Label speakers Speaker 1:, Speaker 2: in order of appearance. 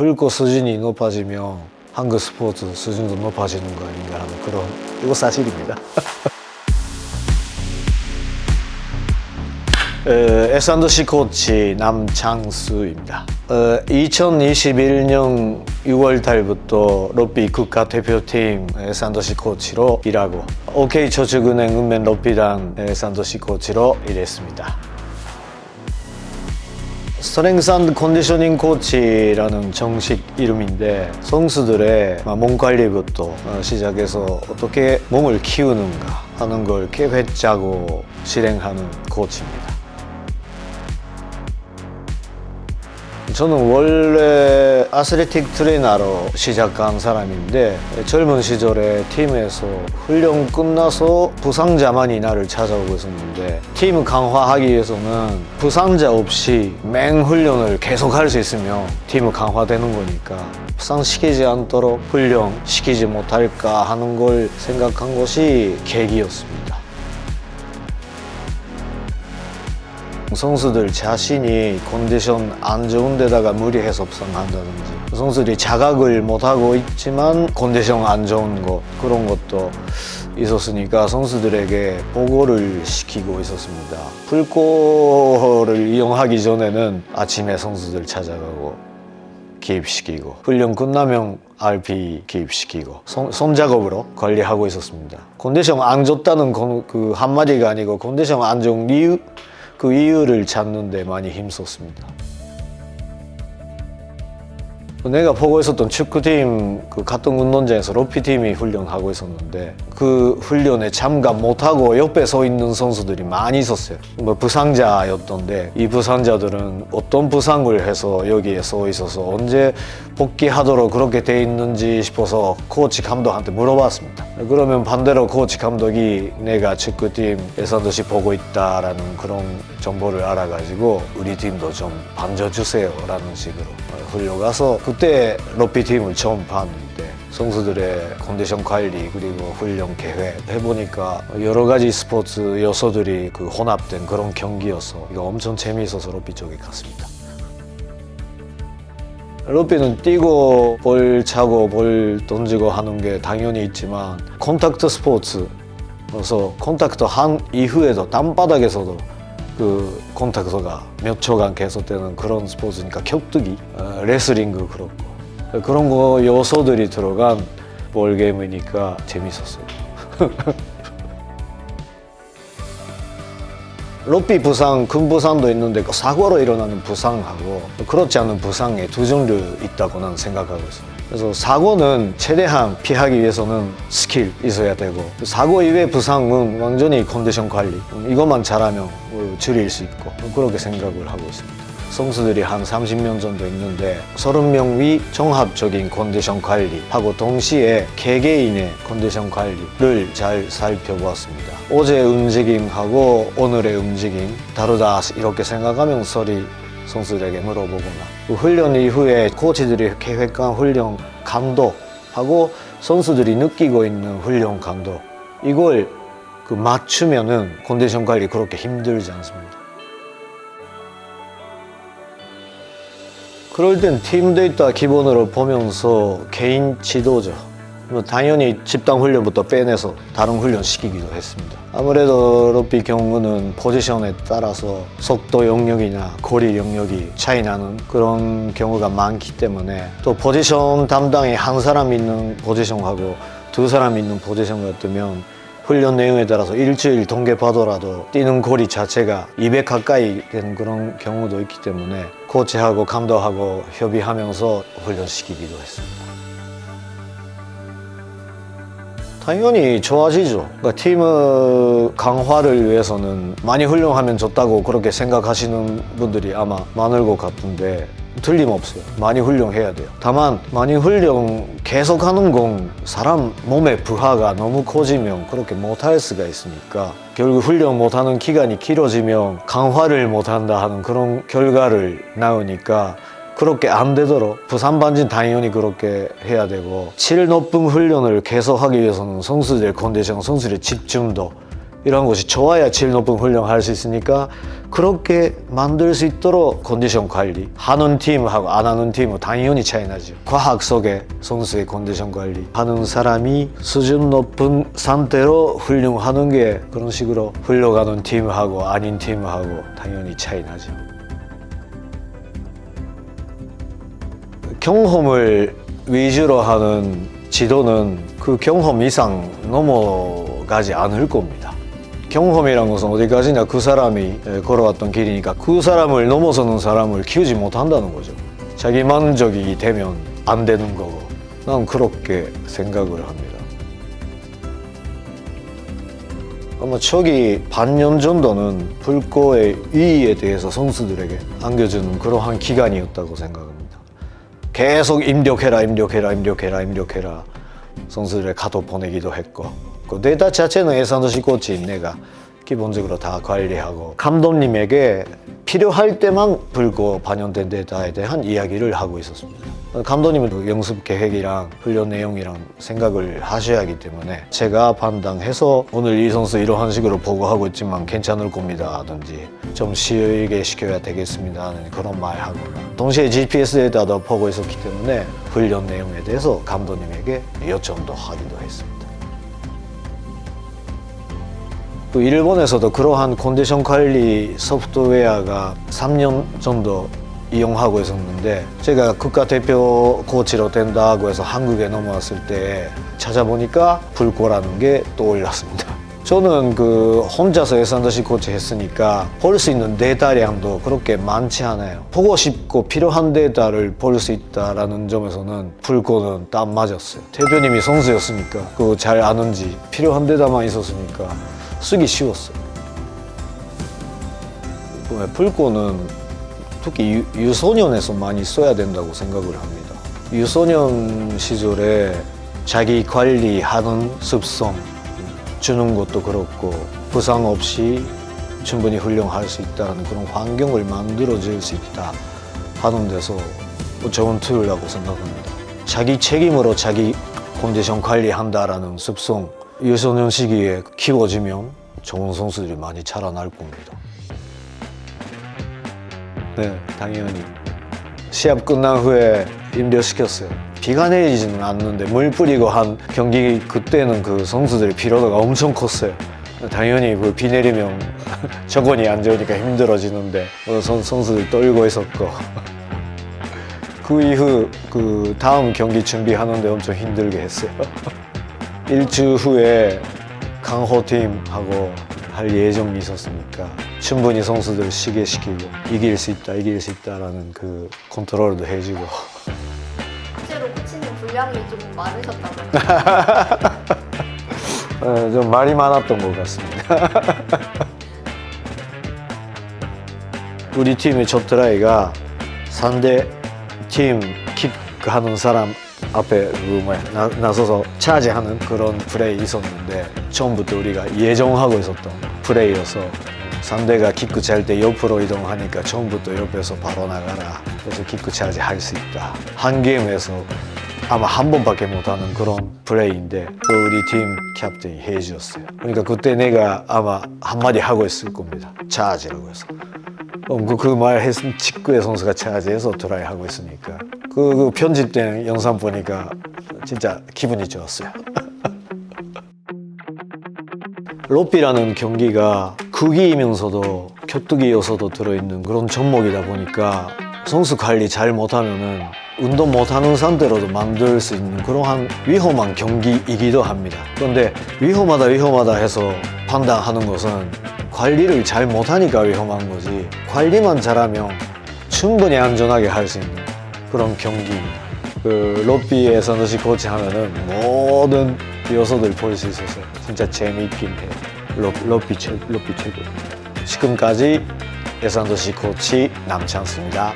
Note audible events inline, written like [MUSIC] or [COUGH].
Speaker 1: 불꽃 수준이 높아지면 한국 스포츠 수준도 높아지는 거 아닌가 하는 그런 이거 사실입니다. [LAUGHS] 어, S&C 코치 남창수입니다. 어, 2021년 6월 달부터 럭비 국가대표팀 S&C 코치로 일하고 OK저축은행 읍면 럭비단 S&C 코치로 일했습니다. 앤 컨디셔닝 코치라는 정식 이름인데 선수들의 몸 관리부터 어, 시작해서 어떻게 몸을 키우는가 하는 걸 계획 짜고 실행하는 코치입니다. 저는 원래 아스레틱 트레이너로 시작한 사람인데 젊은 시절에 팀에서 훈련 끝나서 부상자만이 나를 찾아오고 있었는데 팀 강화하기 위해서는 부상자 없이 맹 훈련을 계속 할 수 있으면 팀 강화되는 거니까 부상시키지 않도록 훈련 시키지 못할까 하는 걸 생각한 것이 계기였습니다. 선수들 자신이 컨디션 안 좋은 데다가 무리해서 부상한다든지 선수들이 자각을 못하고 있지만 컨디션 안 좋은 것 그런 것도 있었으니까 선수들에게 보고를 시키고 있었습니다. 풀코를 이용하기 전에는 아침에 선수들 찾아가고 기입시키고 훈련 끝나면 RP 기입시키고 손, 손작업으로 관리하고 있었습니다. 컨디션 안 좋다는 건- 그 한마디가 아니고 컨디션 안 좋은 이유 그 이유를 찾는 데 많이 힘썼습니다. 내가 보고 있었던 축구팀 그 같은 운동장에서 로피팀이 훈련하고 있었는데 그 훈련에 참가 못하고 옆에 서 있는 선수들이 많이 있었어요. 뭐 부상자였던데 이 부상자들은 어떤 부상을 해서 여기에 서 있어서 언제 복귀하도록 그렇게 돼 있는지 싶어서 코치 감독한테 물어봤습니다. 그러면 반대로 코치 감독이 내가 축구팀 예선도시 보고 있다라는 그런 정보를 알아가지고 우리 팀도 좀 반겨주세요라는 식으로 훈련 가서 그때 로피 팀을 처음 봤는데 선수들의 컨디션 관리 그리고 훈련 계획 해보니까 여러 가지 스포츠 요소들이 그 혼합된 그런 경기여서 이거 엄청 재미있어서 로피 쪽에 갔습니다. 로피는 뛰고 볼 차고 볼 던지고 하는 게 당연히 있지만 콘탁트 스포츠여서 콘탁트 한 이후에도 땀바닥에서도 그 콘탁트가 몇 초간 계속되는 그런 스포츠니까 격투기, 어, 레슬링도 그렇고 그런 거 요소들이 들어간 볼 게임이니까 재밌었어요. [LAUGHS] 로피 부상, 큰 부상도 있는데 그 사고로 일어나는 부상하고 그렇지 않은 부상에 두 종류 있다고 는 생각하고 있어요. 그래서 사고는 최대한 피하기 위해서는 스킬 있어야 되고 사고 이외의 부상은 완전히 컨디션 관리 이것만 잘하면 뭐 줄일 수 있고 그렇게 생각을 하고 있습니다. 선수들이 한 30명 정도 있는데 30명 위 종합적인 컨디션 관리하고 동시에 개개인의 컨디션 관리를 잘 살펴보았습니다. 어제 움직임하고 오늘의 움직임 다르다 이렇게 생각하면 서리 선수들에게 물어보거나 그 훈련 이후에 코치들이 계획한 훈련 강도하고 선수들이 느끼고 있는 훈련 강도 이걸 그 맞추면은 컨디션 관리 그렇게 힘들지 않습니다. 그럴 땐 팀 데이터 기본으로 보면서 개인 지도죠. 뭐 당연히 집단 훈련부터 빼내서 다른 훈련 시키기도 했습니다. 아무래도 로비 경우는 포지션에 따라서 속도 영역이나 거리 영역이 차이 나는 그런 경우가 많기 때문에 또 포지션 담당이 한 사람 있는 포지션하고 두 사람 있는 포지션 같으면 훈련 내용에 따라서 일주일 동계 봐더라도 뛰는 거리 자체가 200 가까이 되는 그런 경우도 있기 때문에 코치하고 감독하고 협의하면서 훈련시키기도 했습니다. 당연히 좋아지죠. 그러니까 팀의 강화를 위해서는 많이 훈련하면 좋다고 그렇게 생각하시는 분들이 아마 많을 것 같은데 틀림없어요. 많이 훈련해야 돼요. 다만 많이 훈련 계속하는 건 사람 몸의 부하가 너무 커지면 그렇게 못할 수가 있으니까 결국 훈련 못하는 기간이 길어지면 강화를 못한다 하는 그런 결과를 낳으니까 그렇게 안 되도록 부산 반진 당연히 그렇게 해야 되고 질 높은 훈련을 계속하기 위해서는 선수들의 컨디션, 선수들의 집중도 이런 것이 좋아야 질 높은 훈련할 수 있으니까 그렇게 만들 수 있도록 컨디션 관리 하는 팀하고 안 하는 팀은 당연히 차이 나죠. 과학 속에 선수의 컨디션 관리 하는 사람이 수준 높은 상태로 훈련하는 게 그런 식으로 흘러가는 팀하고 아닌 팀하고 당연히 차이 나죠 경험을 위주로 하는 지도는 그 경험 이상 넘어가지 않을 겁니다. 경험이란 것은 어디까지나 그 사람이 에, 걸어왔던 길이니까 그 사람을 넘어서는 사람을 키우지 못한다는 거죠. 자기 만족이 되면 안 되는 거고. 난 그렇게 생각을 합니다. 아마 초기 반년 정도는 불꽃의 위에 대해서 선수들에게 안겨주는 그러한 기간이었다고 생각합니다. 계속 입력해라, 입력해라, 입력해라, 입력해라. 선수들의 카톡 보내기도 했고. 그 데이터 자체는 예산도시 코치 내가 기본적으로 다 관리하고 감독님에게 필요할 때만 불고 반영된 데이터에 대한 이야기를 하고 있었습니다. 감독님은 그 연습 계획이랑 훈련 내용이랑 생각을 하셔야 하기 때문에 제가 판단해서 오늘 이 선수 이러한 식으로 보고하고 있지만 괜찮을 겁니다 하든지 좀 쉬게 시켜야 되겠습니다 하는 그런 말 하거나 동시에 GPS 데이터도 보고 있었기 때문에 훈련 내용에 대해서 감독님에게 요청도 하기도 했습니다. 또 일본에서도 그러한 컨디션 관리 소프트웨어가 3년 정도 이용하고 있었는데 제가 국가대표 코치로 된다고 해서 한국에 넘어왔을 때 찾아보니까 불고라는 게 떠올랐습니다. 저는 그 혼자서 예산도시 코치 했으니까 볼 수 있는 데이터량도 그렇게 많지 않아요. 보고 싶고 필요한 데이터를 볼 수 있다라는 점에서는 불고는 딱 맞았어요. 대표님이 선수였으니까 그거 잘 아는지 필요한 데이터만 있었으니까 쓰기 쉬웠어요. 그 불고는 특히 유, 유소년에서 많이 써야 된다고 생각을 합니다. 유소년 시절에 자기 관리하는 습성 주는 것도 그렇고 부상 없이 충분히 훈련할 수 있다는 그런 환경을 만들어줄 수 있다 하는 데서 좋은 툴이라고 생각합니다. 자기 책임으로 자기 컨디션 관리한다라는 습성 유소년 시기에 키워지면 좋은 선수들이 많이 자라날 겁니다. 네, 당연히. 시합 끝난 후에 임대시켰어요. 비가 내리지는 않는데 물 뿌리고 한 경기 그때는 그 선수들의 피로도가 엄청 컸어요. 당연히 그 비 내리면 [LAUGHS] 저건이 안 좋으니까 힘들어지는데 어, 선, 선수들 떨고 있었고 [LAUGHS] 그 이후 그 다음 경기 준비하는데 엄청 힘들게 했어요. [LAUGHS] 일주 후에 강호팀하고 할 예정이 있었으니까 충분히 선수들 쉬게 시키고 이길 수 있다 이길 수 있다라는 그 컨트롤도 해주고
Speaker 2: 실제로 코치님 분량이 좀 많으셨다고요?
Speaker 1: 어, [LAUGHS] 좀 말이 많았던 것 같습니다. [LAUGHS] 우리 팀의 첫 트라이가 상대 팀 킥하는 사람 앞에 그 뭐야 나, 나서서 차지하는 그런 플레이 있었는데 처음부터 우리가 예정하고 있었던 플레이여서 상대가 키크 찰 때 옆으로 이동하니까 처음부터 옆에서 바로 나가라. 그래서 키크 차지 할 수 있다. 한 게임에서 아마 한 번밖에 못하는 그런 플레이인데 그 우리 팀 캡틴이 해주셨어요. 그러니까 그때 내가 아마 한마디 하고 있을 겁니다. 차지라고 해서. 그말 했으면 직구의 선수가 차지해서 드라이 하고 있으니까 그, 그 편집된 영상 보니까 진짜 기분이 좋았어요. [LAUGHS] 로비라는 경기가 극이면서도 격투기 요소도 들어있는 그런 종목이다 보니까 선수 관리 잘 못하면은 운동 못하는 상태로도 만들 수 있는 그러한 위험한 경기이기도 합니다. 그런데 위험하다 위험하다 해서 판단하는 것은 관리를 잘 못하니까 위험한 거지 관리만 잘하면 충분히 안전하게 할 수 있는 그런 경기. 그 로비에서 넣시 코치 하면은 모든 요소들 볼 수 있어서 진짜 재미있긴 해 로, 로비 최 로비 최고. 지금까지 예산도시 코치 남창수입니다.